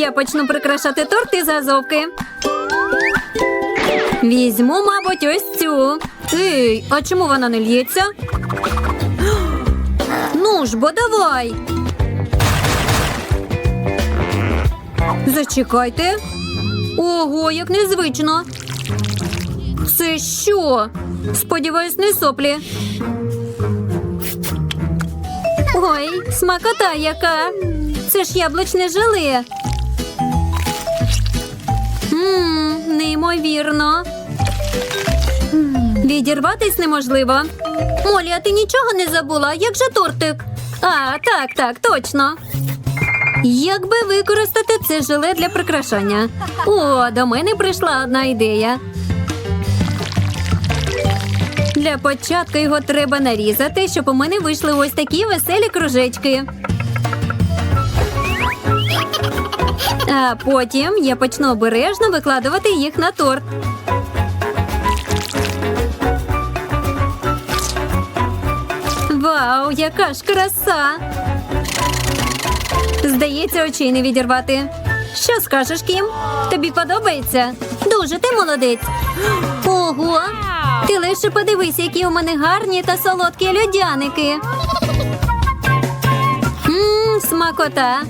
Я почну прикрашати торт із газовки. Візьму, мабуть, ось цю. Ей, а чому вона не лється? Ну ж, бо давай. Зачекайте. Ого, як незвично. Це що? Сподіваюсь, не соплі. Ой, смакота яка. Це ж яблучне желе. Ммм, неймовірно. Відірватись неможливо. Молі, а ти нічого не забула? Як же тортик? А, так, так, точно. Як би використати це желе для прикрашання? О, до мене прийшла одна ідея. Для початку його треба нарізати, щоб у мене вийшли ось такі веселі кружечки. А потім я почну обережно викладувати їх на торт. Вау, яка ж краса! Здається, очей не відірвати. Що скажеш, Кім? Тобі подобається? Дуже ти молодець. Ого! Ти лише подивись, які у мене гарні та солодкі льодяники. Ммм, смакота.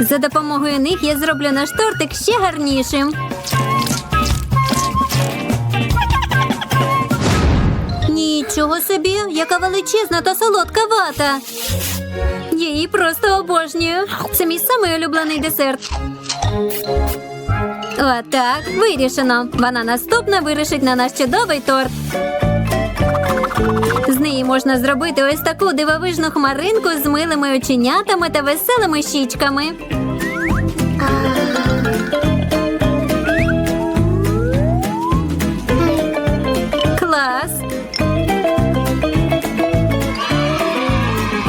За допомогою них я зроблю наш тортик ще гарнішим. Нічого собі, яка величезна та солодка вата. Я її просто обожнюю. Це мій самий улюблений десерт. Отак, вирішено. Вона наступна вирішить на наш чудовий торт. З неї можна зробити ось таку дивовижну хмаринку з милими оченятами та веселими щічками. Клас!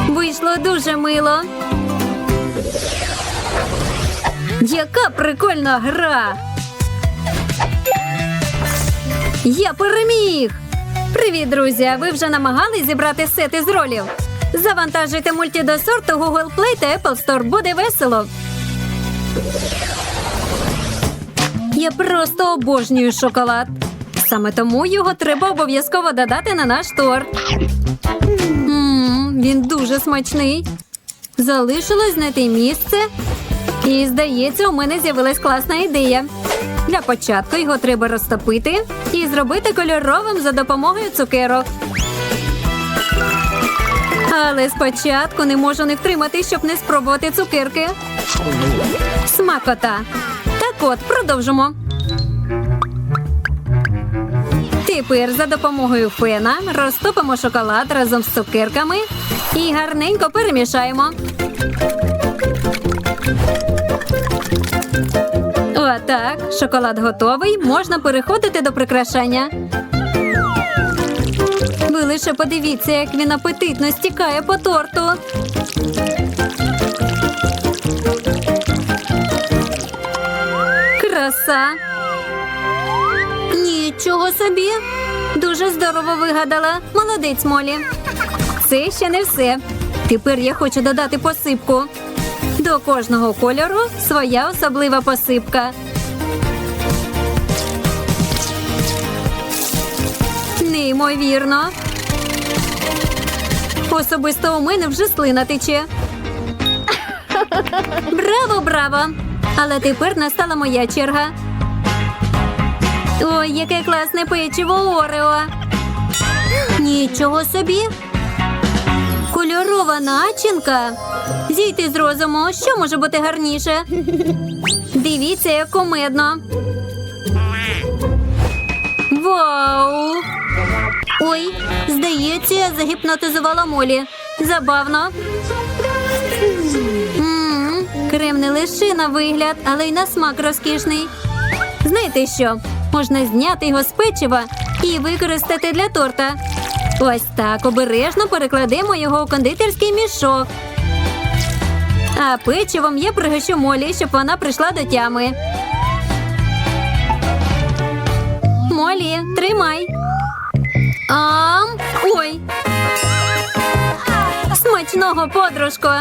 Вийшло дуже мило. Яка прикольна гра! Я переміг! Привіт, друзі! Ви вже намагались зібрати сети з ролів? Завантажуйте мультідосорт у Google Play та Apple Store. Буде весело. Я просто обожнюю шоколад. Саме тому його треба обов'язково додати на наш торт. Мм, він дуже смачний. Залишилось знайти місце. І, здається, у мене з'явилась класна ідея. Для початку його треба розтопити і зробити кольоровим за допомогою цукерок. Але спочатку не можу не втримати, щоб не спробувати цукерки. Смакота. Так от, продовжимо. Тепер за допомогою фена розтопимо шоколад разом з цукерками і гарненько перемішаємо. Отак, шоколад готовий. Можна переходити до прикрашання. Ви лише подивіться, як він апетитно стікає по торту. Краса. Нічого собі. Дуже здорово вигадала. Молодець Молі. Це ще не все. Тепер я хочу додати посипку. До кожного кольору своя особлива посипка. Неймовірно. Особисто у мене вже слина тече. Браво, браво! Але тепер настала моя черга. Ой, яке класне печиво Орео. Нічого собі. Кольорова начинка. Зійти з розуму, що може бути гарніше? Дивіться, як кумедно. Вау! Ой, здається, я загіпнотизувала молі. Забавно. М-м, Крем не лише на вигляд, але й на смак розкішний. Знаєте що? Можна зняти його з печива і використати для торта. Ось так обережно перекладемо його у кондитерський мішок. А печивом я пригощу Молі, щоб вона прийшла до тями. Молі, тримай. Ам, ой. Смачного подружко.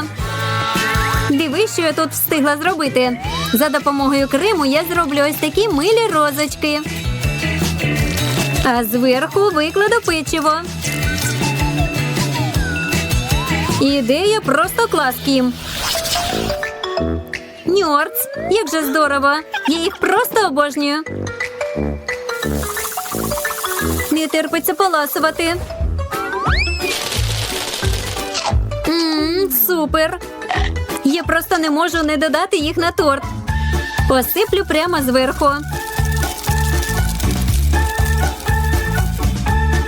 Диви, що я тут встигла зробити. За допомогою крему я зроблю ось такі милі розочки. А зверху викладу печиво. Ідея просто клас, Кім. Ньорц, як же здорово! Я їх просто обожнюю. Терпиться поласувати. Ммм, супер. Я просто не можу не додати їх на торт. Посиплю прямо зверху.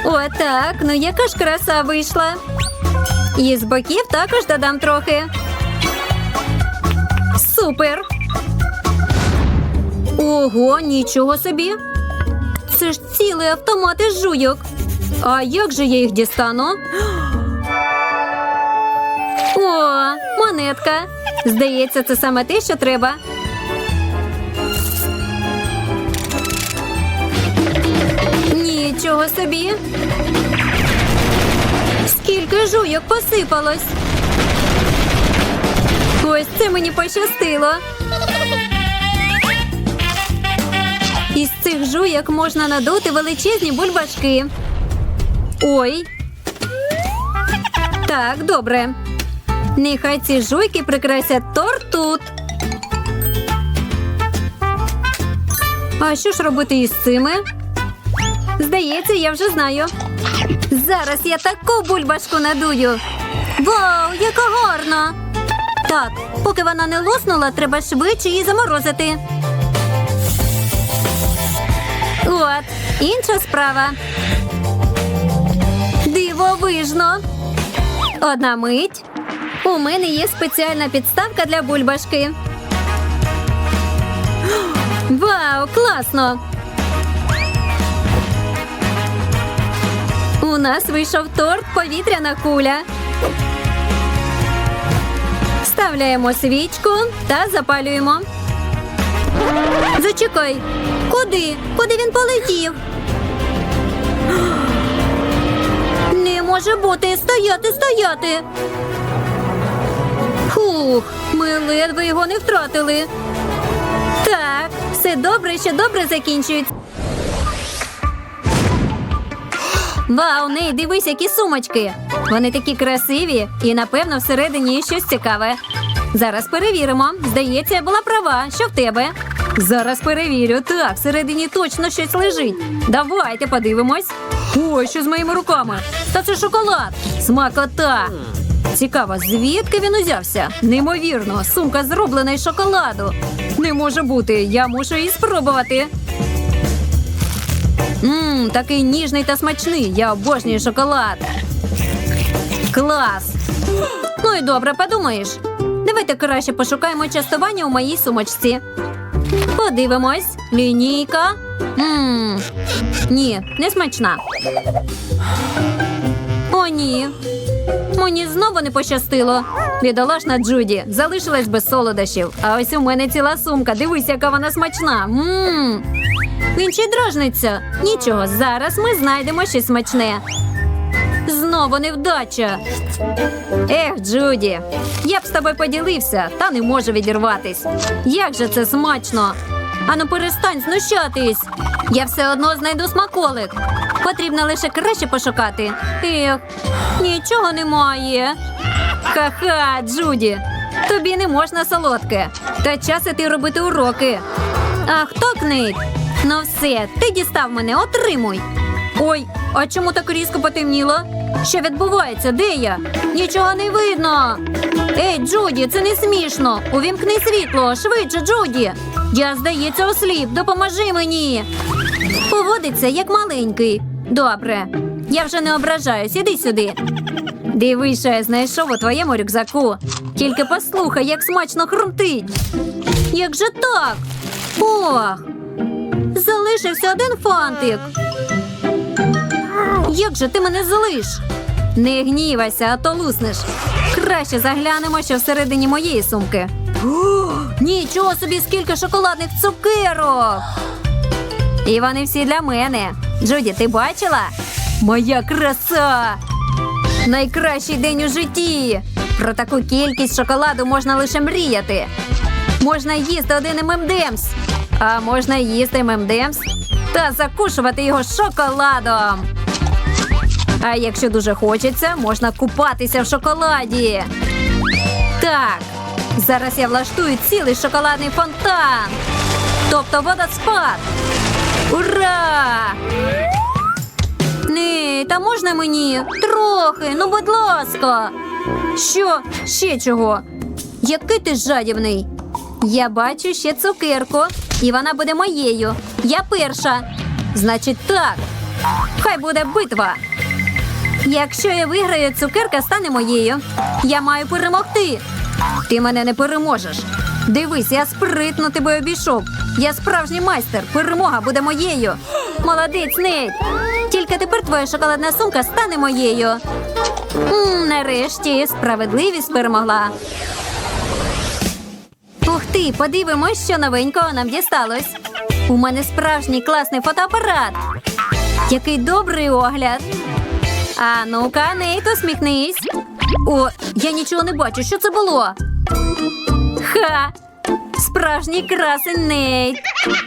Отак, ну яка ж краса вийшла. І з боків також додам трохи. Супер. Ого, нічого собі. Це ж цілий автомат із жуйок. А як же я їх дістану? О, монетка. Здається, це саме те, що треба. Нічого собі. Скільки жуйок посипалось. Ось це мені пощастило. Із цих жуйок можна надути величезні бульбашки. Ой. Так, добре. Нехай ці жуйки прикрасять торт тут. А що ж робити із цими? Здається, я вже знаю. Зараз я таку бульбашку надую. Вау, яка гарна! Так, поки вона не луснула, треба швидше її заморозити. От, інша справа. Дивовижно. Одна мить. У мене є спеціальна підставка для бульбашки. Вау, класно! У нас вийшов торт повітряна куля. Вставляємо свічку та запалюємо. Зачекай. Куди? Куди він полетів? Не може бути. Стояти, стояти. Фух, ми ледве його не втратили. Так, все добре, що добре закінчується. Вау, Ней, дивись, які сумочки. Вони такі красиві і, напевно, всередині щось цікаве. Зараз перевіримо. Здається, я була права. Що в тебе? Зараз перевірю. Так, всередині точно щось лежить. Давайте подивимось. Ой, що з моїми руками? Та це шоколад. Смакота. Цікаво, звідки він узявся? Неймовірно, сумка зроблена із шоколаду. Не може бути, я мушу її спробувати. Ммм, такий ніжний та смачний. Я обожнюю шоколад. Клас. Ну і добре, подумаєш. Давайте краще пошукаємо частування у моїй сумочці. Подивимось. Лінійка. Ммм. Ні, не смачна. О, ні. Мені знову не пощастило. Бідолашна Джуді залишилась без солодощів. А ось у мене ціла сумка. Дивись, яка вона смачна. Ммм. Він ще й дражниться. Нічого, зараз ми знайдемо щось смачне. Знову невдача. Ех, Джуді, я б з тобою поділився, та не можу відірватись. Як же це смачно? Ану, перестань знущатись. Я все одно знайду смаколик. Потрібно лише краще пошукати. Ех, нічого немає. Ха-ха, Джуді, тобі не можна солодке. Та час іти робити уроки. А хто книть? Ну все, ти дістав мене, отримуй. Ой, а чому так різко потемніло? Що відбувається? Де я? Нічого не видно. Ей, Джуді, це не смішно. Увімкни світло, швидше, Джуді. Я, здається, осліп. Допоможи мені. Поводиться як маленький. Добре. Я вже не ображаюсь, іди сюди. Дивись, що я знайшов у твоєму рюкзаку. Тільки послухай, як смачно хрумтить. Як же так? Ох, залишився один фантик. Як же ти мене злиш? Не гнівайся, а то луснеш. Краще заглянемо, що всередині моєї сумки. Нічого собі, скільки шоколадних цукерок. І вони всі для мене. Джуді, ти бачила? Моя краса! Найкращий день у житті. Про таку кількість шоколаду можна лише мріяти. Можна їсти один ММДМС, а можна їсти ММДМС та закушувати його шоколадом. А якщо дуже хочеться, можна купатися в шоколаді. Так, зараз я влаштую цілий шоколадний фонтан. Тобто водоспад. Ура! Ні, та можна мені? Трохи, ну будь ласка. Що? Ще чого? Який ти жадібний? Я бачу ще цукерку, і вона буде моєю. Я перша. Значить, так. Хай буде битва. Якщо я виграю, цукерка стане моєю. Я маю перемогти. Ти мене не переможеш. Дивись, я спритно тебе обійшов. Я справжній майстер. Перемога буде моєю. Молодець, Нейт. Тільки тепер твоя шоколадна сумка стане моєю. м нарешті справедливість перемогла. Ух ти, подивимось, що новенького нам дісталось. У мене справжній класний фотоапарат. Який добрий огляд. А ну-ка, Нейт, усміхнись. О, я нічого не бачу. Що це було? Ха! Справжній красень Нейт.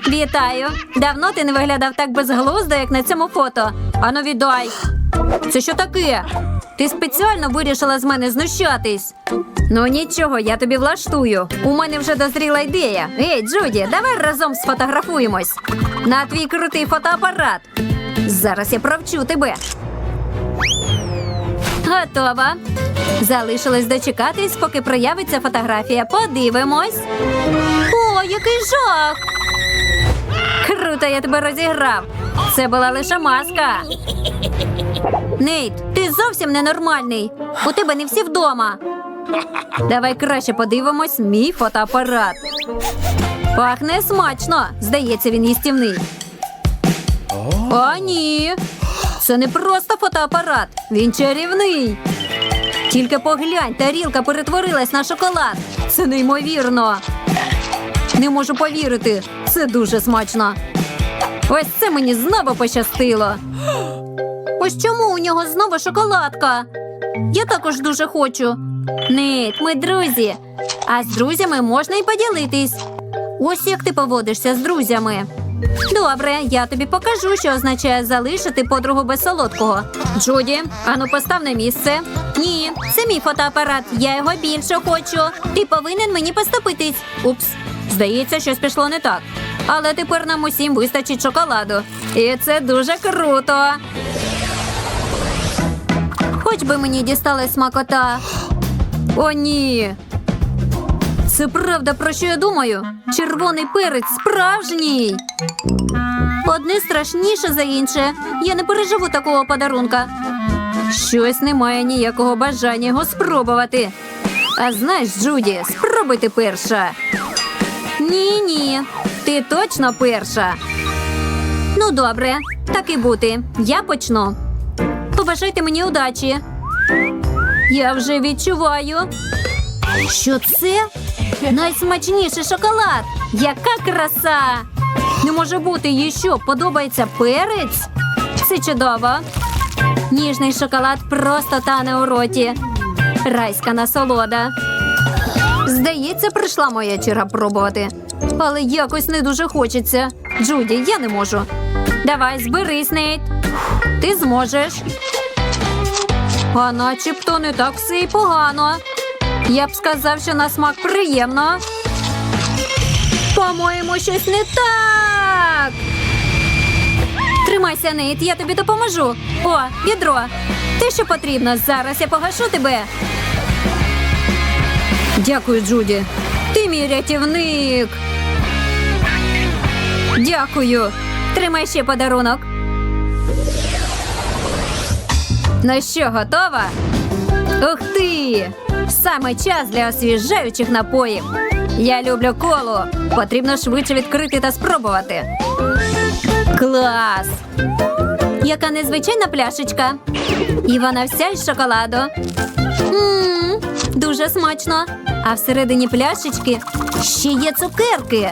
Вітаю. Давно ти не виглядав так безглуздо, як на цьому фото. Ану, віддай. Це що таке? Ти спеціально вирішила з мене знущатись. Ну нічого, я тобі влаштую. У мене вже дозріла ідея. Ей, Джуді, давай разом сфотографуємось. На твій крутий фотоапарат. Зараз я провчу тебе. Готова. Залишилось дочекатись, поки проявиться фотографія. Подивимось. О, який жах! Круто, я тебе розіграв. Це була лише маска. Нейт, ти зовсім ненормальний. У тебе не всі вдома. Давай краще подивимось мій фотоапарат. Пахне смачно. Здається, він їстівний. О, ні. Це не просто фотоапарат, він чарівний. Тільки поглянь, тарілка перетворилась на шоколад. Це неймовірно. Не можу повірити. Це дуже смачно. Ось це мені знову пощастило. Ось чому у нього знову шоколадка? Я також дуже хочу. Нит, ми друзі. А з друзями можна й поділитись. Ось як ти поводишся з друзями. Добре, я тобі покажу, що означає залишити подругу без солодкого. Джуді, ану постав на місце. Ні, це мій фотоапарат. Я його більше хочу. Ти повинен мені поступитись. Упс, здається, щось пішло не так. Але тепер нам усім вистачить шоколаду. І це дуже круто. Хоч би мені дісталась смакота. О, ні. Це правда, про що я думаю? Червоний перець справжній. Одне страшніше за інше. Я не переживу такого подарунка. Щось немає ніякого бажання його спробувати. А знаєш, Джуді, спробуй ти перша. Ні, ні, ти точно перша. Ну, добре, так і бути. Я почну. Побажайте мені удачі. Я вже відчуваю. Що це? Найсмачніший шоколад! Яка краса! Не може бути їй що, подобається перець? Це чудово. Ніжний шоколад просто тане у роті. Райська насолода. Здається, прийшла моя черга пробувати. Але якось не дуже хочеться. Джуді, я не можу. Давай, зберись, Нейт. Ти зможеш. А начебто не так все і погано. Я б сказав, що на смак приємно. По-моєму, щось не так. Тримайся, Нейт, я тобі допоможу. О, відро. Те, що потрібно. Зараз я погашу тебе. Дякую, Джуді. Ти мій рятівник. Дякую. Тримай ще подарунок. Ну що, готова? Ух ти! Саме час для освіжаючих напоїв. Я люблю колу. Потрібно швидше відкрити та спробувати. Клас! Яка незвичайна пляшечка. І вона вся із шоколаду. Ммм, дуже смачно. А всередині пляшечки ще є цукерки.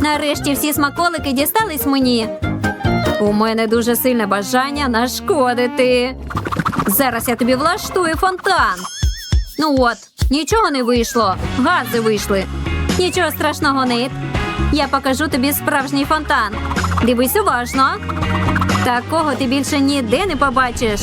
Нарешті всі смаколики дістались мені. У мене дуже сильне бажання нашкодити. Зараз я тобі влаштую фонтан. Ну от, нічого не вийшло. Гази вийшли. Нічого страшного, Нейт. Я покажу тобі справжній фонтан. Дивись уважно. Такого ти більше ніде не побачиш.